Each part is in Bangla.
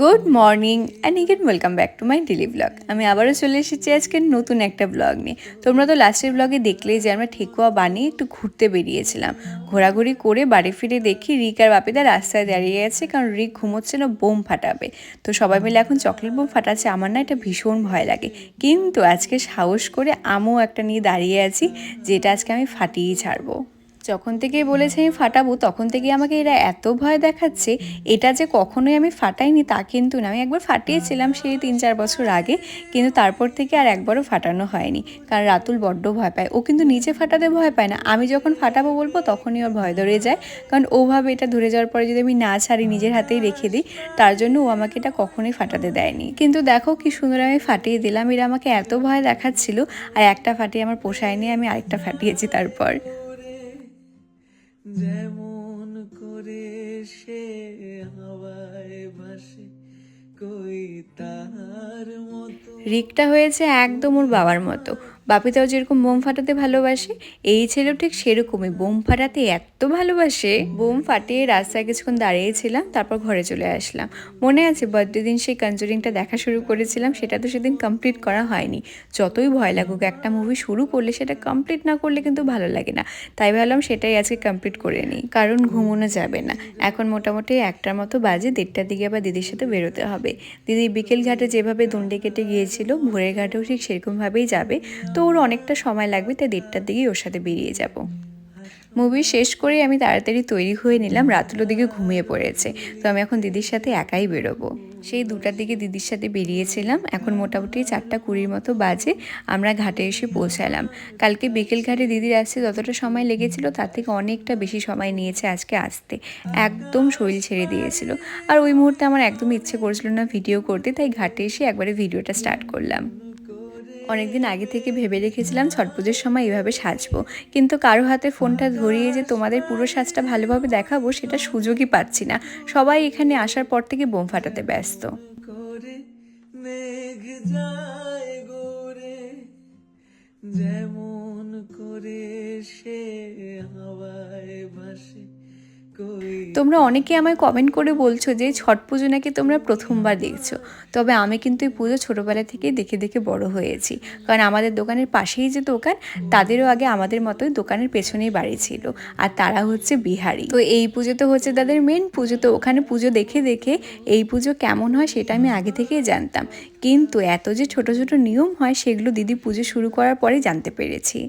Good morning and again welcome back to my daily blog আমি আবারও চলে এসেছি আজকে নতুন একটা ব্লগ নিয়ে। তোমরা তো লাস্টের ব্লগে দেখলেই যে আমরা ঠেকুয়া বানিয়ে একটু ঘুরতে বেরিয়েছিলাম। ঘোরাঘুরি করে বাড়ি ফিরে দেখি রিক আর বাপিদা রাস্তায় দাঁড়িয়ে আছে কারণ রিক ঘুমোচ্ছিল বোম ফাটাবে। তো সবাই মিলে এখন চকলেট বোম ফাটাচ্ছে, আমার না এটা ভীষণ ভয় লাগে। কিন্তু আজকে সাহস করে আমিও একটা নিয়ে দাঁড়িয়ে আছি, যেটা আজকে আমি ফাটিয়েই ছাড়বো। যখন থেকে বলেছে আমি ফাটাবো, তখন থেকে আমাকে এরা এত ভয় দেখাচ্ছে, এটা যে কখনোই আমি ফাটাইনি তা কিন্তু না। আমি একবার ফাটিয়েছিলাম সেই তিন চার বছর আগে, কিন্তু তারপর থেকে আর একবারও ফাটানো হয়নি। কারণ রাতুল বড্ড ভয় পায়। ও কিন্তু নিচে ফাটাতে ভয় পায় না। আমি যখন ফাটাবো বলব, তখনই ওর ভয় ধরে যায়। কারণ ওভাবে এটা ধরে যাওয়ার পরে যদি আমি না ছাড়ি, নিজের হাতেই রেখে দিই, তার জন্য ও আমাকে এটা কখনোই ফাটাতে দেয়নি। কিন্তু দেখো কি সুন্দর আমি ফাটিয়ে দিলাম। এরা আমাকে এত ভয় দেখাচ্ছিল। আর একটা ফাটিয়ে আমার পোষায়নি, আমি আরেকটা ফাটিয়েছি তারপর। যেমন করে সে হাওয়ায় ভাসে কই রিকটা হয়েছে একদম ওর বাবার মতো। বাপিতাও যেরকম বোম ফাটাতে ভালোবাসে, এই ছেলেও ঠিক সেরকমই। বোম ফাটাতে এত ভালোবাসে। বোম ফাটিয়ে রাস্তায় কিছুক্ষণ দাঁড়িয়েছিলাম, তারপর ঘরে চলে আসলাম। মনে আছে বার্থডে দিন সেই কনজুরিংটা দেখা শুরু করেছিলাম, সেটা তো সেদিন কমপ্লিট করা হয়নি। যতই ভয় লাগুক, একটা মুভি শুরু করলে সেটা কমপ্লিট না করলে কিন্তু ভালো লাগে না। তাই ভাবলাম সেটাই আজকে কমপ্লিট করে নিই। কারণ ঘুমোনো যাবে না। এখন মোটামুটি একটার মতো বাজে, দেড়টার দিকে আবার দিদির সাথে বেরোতে হবে। দিদি বিকেল ঘাটে যেভাবে দণ্ডে কেটে গিয়েছিল, ভোরের ঘাটেও ঠিক সেরকমভাবেই যাবে। তো ওর অনেকটা সময় লাগবে, তাই দেড়টার দিকেই ওর সাথে বেরিয়ে যাব। মুভি শেষ করে আমি তাড়াতাড়ি তৈরি হয়ে নিলাম রাতুলো দিকে ঘুমিয়ে পড়েছে। তো আমি এখন দিদির সাথে একাই বেরোবো। সেই দুটার দিকে দিদির সাথে বেরিয়েছিলাম। এখন মোটামুটি চারটা কুড়ির মতো বাজে, আমরা ঘাটে এসে পৌঁছালাম। কালকে বিকেল ঘাটে দিদির আসতে যতটা সময় লেগেছিল, তার থেকে অনেকটা বেশি সময় নিয়েছে আজকে আসতে। একদম শরীর ছেড়ে দিয়েছিল। আর ওই মুহূর্তে আমার একদম ইচ্ছে করছিল না ভিডিও করতে, তাই ঘাটে এসে একবারে ভিডিওটা স্টার্ট করলাম। অনেকদিন আগে থেকে ভেবে রেখেছিলাম ছট পুজোর সময় এভাবে সাজবো। কিন্তু কারও হাতে ফোনটা ধরিয়ে যে তোমাদের পুরো সাজটা ভালোভাবে দেখাবো, সেটা সুযোগই পাচ্ছি না। সবাই এখানে আসার পর থেকে বোম ফাটাতে ব্যস্ত। যেমন করে সে হাওয়ায় ভাসে। তোমরা অনেকে আমায় কমেন্ট করে বলছো যে ছট পুজো নাকি তোমরা প্রথমবার দেখছ। তবে আমি কিন্তু এই পুজো ছোটোবেলা থেকেই দেখে দেখে বড় হয়েছি। কারণ আমাদের দোকানের পাশেই যে দোকান তাদেরও আগে আমাদের মতোই দোকানের পেছনেই বাড়ি ছিল। আর তারা হচ্ছে বিহারি। তো এই পুজো তো হচ্ছে তাদের মেন পুজো। তো ওখানে পুজো দেখে দেখে এই পুজো কেমন হয় সেটা আমি আগে থেকেই জানতাম। কিন্তু এত যে ছোট ছোট নিয়ম হয় সেগুলো দিদি পুজো শুরু করার পরে জানতে পেরেছি।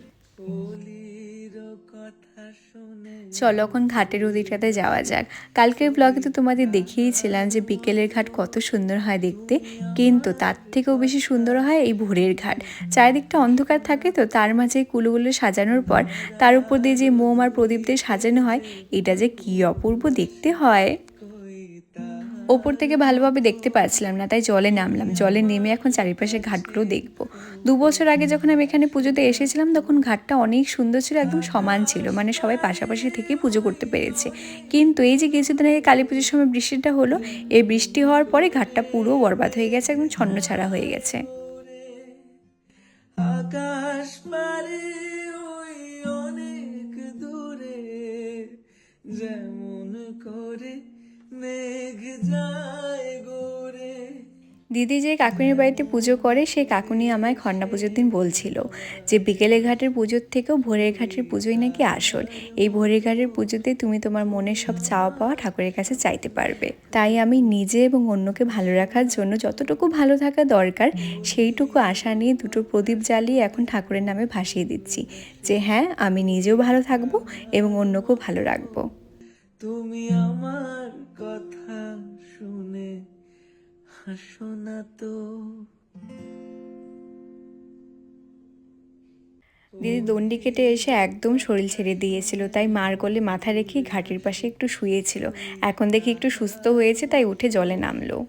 চলো এখন ঘাটের ওদিকটাতে যাওয়া যাক। কালকের ব্লগে তো তোমাদের দেখিয়েছিলাম যে বিকেলের ঘাট কত সুন্দর হয় দেখতে। কিন্তু তার থেকেও বেশি সুন্দর হয় এই ভোরের ঘাট। চারিদিকটা অন্ধকার থাকে তো তার মাঝে কুলোগুলো সাজানোর পর তার উপর দিয়ে যে মোম আর প্রদীপ দিয়ে সাজানো হয়, এটা যে কী অপূর্ব দেখতে হয়। ওপর থেকে ভালোভাবে দেখতে পাচ্ছিলাম না, তাই জলে নামলাম। জলে নেমে এখন চারিপাশে ঘাটগুলো দেখব। দু বছর আগে যখন আমি এখানে পুজোতে এসেছিলাম, তখন ঘাটটা অনেক সুন্দর ছিল, একদম সমান ছিল। মানে সবাই পাশাপাশি থেকেই পুজো করতে পেরেছে। কিন্তু এই যে কিছুদিন আগে কালী পুজোর সময় বৃষ্টিটা হলো, এই বৃষ্টি হওয়ার পরে ঘাটটা পুরো বরবাদ হয়ে গেছে, একদম ছন্ন ছাড়া হয়ে গেছে। আকাশ অনেক যেমন করে দিদি যে কাকুনির বাড়িতে পুজো করে সেই কাকুনি আমায় খন্না পুজোর দিন বলছিল যে বিকেলে ঘাটের পুজোর থেকেও ভোরের ঘাটের পুজোই নাকি আসল। এই ভোরের ঘাটের পুজোতে তুমি তোমার মনের সব চাওয়া পাওয়া ঠাকুরের কাছে চাইতে পারবে। তাই আমি নিজে এবং অন্যকে ভালো রাখার জন্য যতটুকু ভালো থাকা দরকার, সেইটুকু আশা নিয়ে দুটো প্রদীপ জ্বালিয়ে এখন ঠাকুরের নামে ভাসিয়ে দিচ্ছি যে হ্যাঁ আমি নিজেও ভালো থাকব এবং অন্যকেও ভালো রাখব। তুমি আমার কথা শুনে হাসো না। তো। দিদি, দণ্ডি কেটে এসে একদম শরীর ছেড়ে দিয়েছিল, তাই মার কোলে মাথা রেখে ঘাটের পাশে একটু শুয়েছিল। এখন দেখি একটু সুস্থ হয়েছে, তাই উঠে জলে নামলো।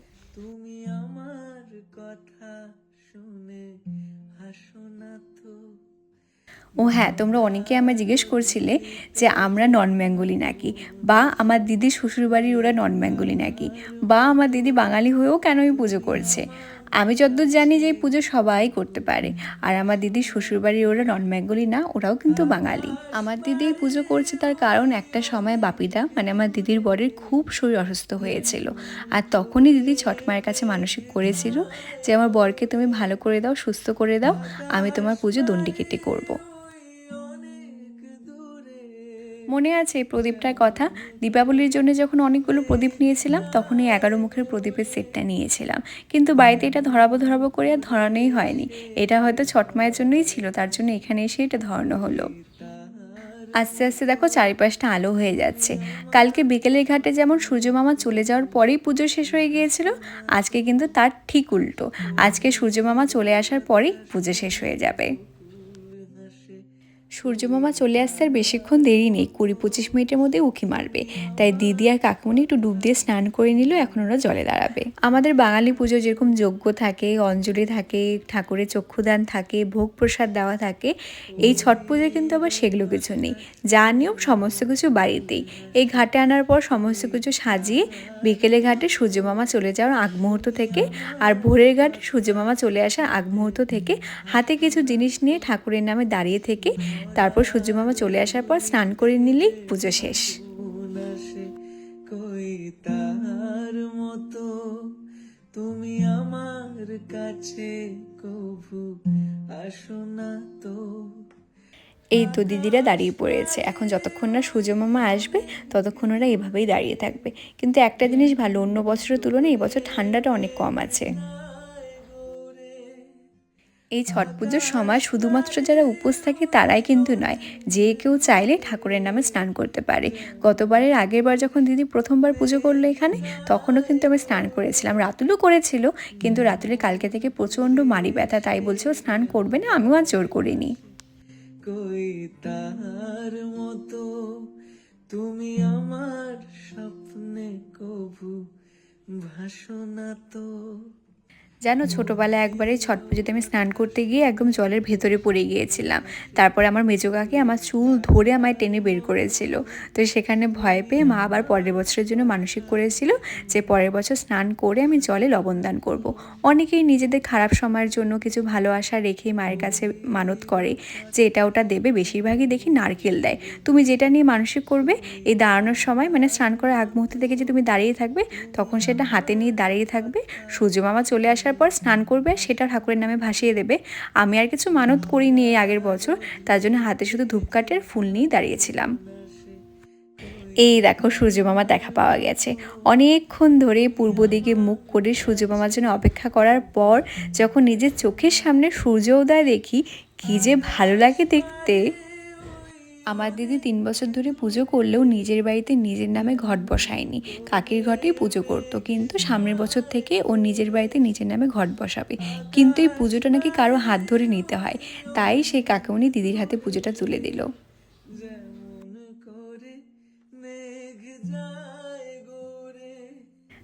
ও হ্যাঁ তোমরা অনেকে আমায় জিজ্ঞেস করছিলে যে আমরা নন বেঙ্গলি নাকি? বা আমার দিদি শ্বশুরবাড়ির ওরা নন বেঙ্গলি নাকি? বা আমার দিদি বাঙালি হয়েও কেনই পুজো করছে? আমি যতদূর জানি যে এই পুজো সবাই করতে পারে। আর আমার দিদির শ্বশুরবাড়ির ওরা নন বেঙ্গলি না ওরাও কিন্তু বাঙালি। আমার দিদি এই পুজো করছে তার কারণ একটা সময় বাপিদা মানে আমার দিদির বরের খুব শরীর অসুস্থ হয়েছিল। আর তখনই দিদি ছট মায়ের কাছে মানসিক করেছিল যে আমার বরকে তুমি ভালো করে দাও সুস্থ করে দাও আমি তোমার পুজো দণ্ডি কেটে করব। মনে আছে প্রদীপটার কথা? দীপাবলির জন্য যখন অনেকগুলো প্রদীপ নিয়েছিলাম তখন এই এগারো মুখের প্রদীপের সেটটা নিয়েছিলাম। কিন্তু বাড়িতে এটা ধরাবো ধরাবো করে আর ধরানোই হয়নি। এটা হয়তো ছট মায়ের জন্যই ছিল, তার জন্য এখানে এসে এটা ধরানো হলো। আস্তে আস্তে দেখো চারিপাশটা আলো হয়ে যাচ্ছে। কালকে বিকেলের ঘাটে যেমন সূর্য মামা চলে যাওয়ার পরেই পুজো শেষ হয়ে গিয়েছিল, আজকে কিন্তু তার ঠিক উল্টো। আজকে সূর্য মামা চলে আসার পরেই পুজো শেষ হয়ে যাবে। সূর্যমামা চলে আসতে আর বেশিক্ষণ দেরি নেই। কুড়ি পঁচিশ মিনিটের মধ্যে উকি মারবে। তাই দিদি আর কাকুমনি একটু ডুব দিয়ে স্নান করে নিল, এখন ওরা জলে দাঁড়াবে। আমাদের বাঙালি পুজো যেরকম যজ্ঞ থাকে, অঞ্জলি থাকে, ঠাকুরের চক্ষুদান থাকে, ভোগ প্রসাদ দেওয়া থাকে, এই ছট পুজোয় কিন্তু আবার সেগুলো কিছু নেই। যা নিয়ম সমস্ত কিছু বাড়িতেই। এই ঘাটে আনার পর সমস্ত কিছু সাজিয়ে বিকেলে ঘাটে সূর্যমামা চলে যাওয়ার আগ মুহূর্ত থেকে আর ভোরের ঘাটে সূর্যমামা চলে আসার আগ মুহূর্ত থেকে হাতে কিছু জিনিস নিয়ে ঠাকুরের নামে দাঁড়িয়ে থেকে তারপর সূর্যমামা চলে আসার পর স্নান করে নিলেই পুজো শেষ। তুমি আমার কাছে কভু আসো না তো। এই তো দিদিরা দাঁড়িয়ে পড়েছে। এখন যতক্ষণ না সূর্যমামা আসবে ততক্ষণ ওরা এভাবেই দাঁড়িয়ে থাকবে। কিন্তু একটা জিনিস ভালো অন্য বছরের তুলনায় এই বছর ঠান্ডাটা অনেক কম আছে। এই ছট পুজোর সময় শুধুমাত্র যারা উপোস থাকে তারাই কিন্তু নয়, যে কেউ চাইলে ঠাকুরের নামে স্নান করতে পারে। গতবারের আগের বার যখন দিদি প্রথমবার পুজো করল এখানে, তখনও কিন্তু আমি স্নান করেছিলাম। রাতুলও করেছিল, কিন্তু রাতুলে কালকে থেকে প্রচণ্ড মারি ব্যথা, তাই বলছে ও স্নান করবে না, আমিও আর জোর করিনি। মতো তুমি আমার স্বপ্নে কভু ভাসো না তো। জানো ছোটোবেলায় একবার এই ছট পুজোতে আমি স্নান করতে গিয়ে একদম জলের ভেতরে পড়ে গিয়েছিলাম। তারপরে আমার মেজো কাকি আমার চুল ধরে আমায় টেনে বের করেছিল। তো সেখানে ভয় পেয়ে মা আবার পরের বছরের জন্য মানসিক করেছিল যে পরের বছর স্নান করে আমি জলে লবণ দান করব। অনেকেই নিজেদের খারাপ সময়ের জন্য কিছু ভালো আশা রেখে মায়ের কাছে মানত করে যে এটা ওটা দেবে বেশিরভাগই দেখি নারকেল দেয়। তুমি যেটা নিয়ে মানসিক করবে এই দাঁড়ানোর সময় মানে স্নান করার আগ মুহূর্তে থেকে যে তুমি দাঁড়িয়ে থাকবে তখন সেটা হাতে নিয়ে দাঁড়িয়ে থাকবে। সূর্য মামা চলে আসার পর স্নান করবে, সেটা ঠাকুরের নামে ভাসিয়ে দেবে। আমি আর কিছু মানত করিনি এই আগের বছর, তার জন্য হাতে শুধু ধূপকাঠের ফুল নিয়ে দাঁড়িয়েছিলাম। এই দেখো সূর্যমামা দেখা পাওয়া গেছে। অনেকক্ষণ ধরে পূর্ব দিকে মুখ করে সূর্যমামার জন্য অপেক্ষা করার পর, যখন নিজের চোখের সামনে সূর্য উদয় দেখি, কী যে ভালো লাগে দেখতে। আমার দিদি তিন বছর ধরে পুজো করলেও নিজের বাড়িতে নিজের নামে ঘট বসায়নি। কাকির ঘটেই পুজো করতো। কিন্তু সামনের বছর থেকে ও নিজের বাড়িতে নিজের নামে ঘট বসাবে। কিন্তু এই পুজোটা নাকি কারও হাত ধরে নিতে হয়। তাই সেই কাকুনি দিদির হাতে পুজোটা তুলে দিল।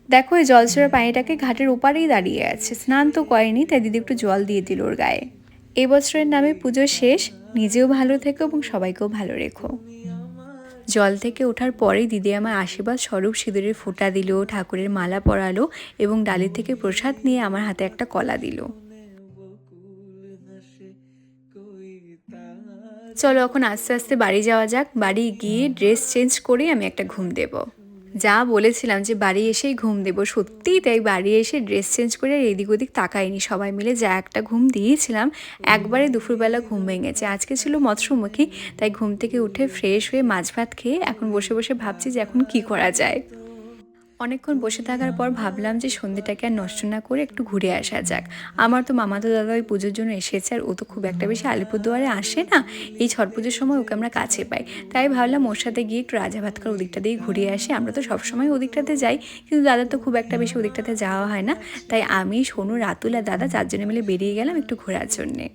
দেখো, এই জলছড়া পানিটাকে ঘাটের ওপারেই দাঁড়িয়ে আছে। স্নান তো করেনি, তাই দিদি একটু জল দিয়ে দিল ওর গায়ে। এবছরের নামে পুজো শেষ নিজেও ভালো থেকো এবং সবাইকেও ভালো রেখো। জল থেকে ওঠার পরেই দিদি আমার আশীর্বাদ স্বরূপ সিঁদুরের ফোঁটা দিল, ঠাকুরের মালা পরালো এবং ডালি থেকে প্রসাদ নিয়ে আমার হাতে একটা কলা দিল। চলো এখন আস্তে আস্তে বাড়ি যাওয়া যাক। বাড়ি গিয়ে ড্রেস চেঞ্জ করে আমি একটা ঘুম দেব। যা বলেছিলাম যে বাড়ি এসেই ঘুম দেব, সত্যিই তাই বাড়ি এসে ড্রেস চেঞ্জ করে এদিক ওদিক তাকাইনি। সবাই মিলে যা একটা ঘুম দিয়েছিলাম, একবারে দুপুরবেলা ঘুম ভেঙেছে। আজকে ছিল মৎস্যমুখী, তাই ঘুম থেকে উঠে ফ্রেশ হয়ে মাছ ভাত খেয়ে এখন বসে বসে ভাবছি যে এখন কি করা যায়। অনেকক্ষণ বসে থাকার পর ভাবলাম যে সন্ধ্যেটাকে আর নষ্ট না করে একটু ঘুরে আসা যাক। আমার তো মামাতো দাদা ওই পুজোর জন্য এসেছে আর ও তো খুব একটা বেশি আলিপুরদুয়ারে আসে না। এই ছট পুজোর সময় ওকে আমরা কাছে পাই। তাই ভাবলাম ওর সাথে গিয়ে একটু রাজা ভাতকার ওদিকটা দিয়ে ঘুরে আসি। আমরা তো সবসময় ওদিকটাতে যাই, কিন্তু দাদা তো খুব একটা বেশি ওদিকটাতে যাওয়া হয় না। তাই আমি, সোনু, রাতুল আর দাদা চারজনে মিলে বেরিয়ে গেলাম একটু ঘোরার জন্যে।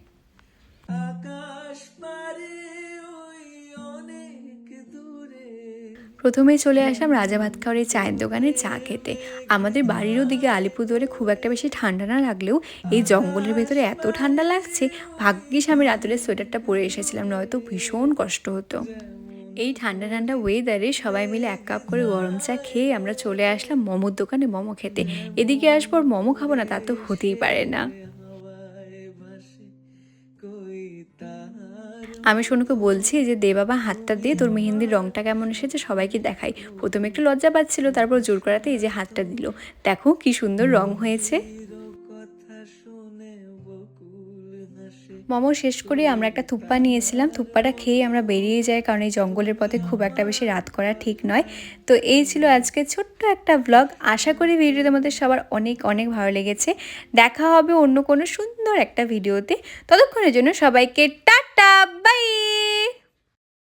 প্রথমেই চলে আসলাম রাজা ভাতখাওয়ারের চায়ের দোকানে চা খেতে। আমাদের বাড়িরও দিকে আলিপুরদুয়ারে খুব একটা বেশি ঠান্ডা না লাগলেও এই জঙ্গলের ভেতরে এত ঠান্ডা লাগছে ভাগ্যিস আমি রাতুলের সোয়েটারটা পরে এসেছিলাম নয়তো ভীষণ কষ্ট হতো। এই ঠান্ডা ঠান্ডা ওয়েদারে সবাই মিলে এক কাপ করে গরম চা খেয়ে আমরা চলে আসলাম মোমোর দোকানে মোমো খেতে। এদিকে আসব মোমো খাব না তা তো হতেই পারে না। আমি সোনুকে বলছি যে, দে বাবা, হাতটা দিয়ে তোর মেহেন্দির রঙটা কেমন এসেছে, সবাইকে দেখাই। প্রথমে একটু লজ্জা পাচ্ছিল, তারপর জোর করাতে এই যে হাতটা দিল। দেখো কি সুন্দর রং হয়েছে। মোমো শেষ করে আমরা একটা থুপ্পা নিয়েছিলাম। থুপ্পাটা খেয়ে আমরা বেরিয়ে যাই, কারণ এই জঙ্গলের পথে খুব একটা বেশি রাত করা ঠিক নয়। তো এই ছিল আজকে ছোট্ট একটা ব্লগ আশা করি ভিডিওতে আমাদের সবার অনেক অনেক ভালো লেগেছে। দেখা হবে অন্য কোনো সুন্দর একটা ভিডিওতে। ততক্ষণের জন্য সবাইকে টাটা, বাই!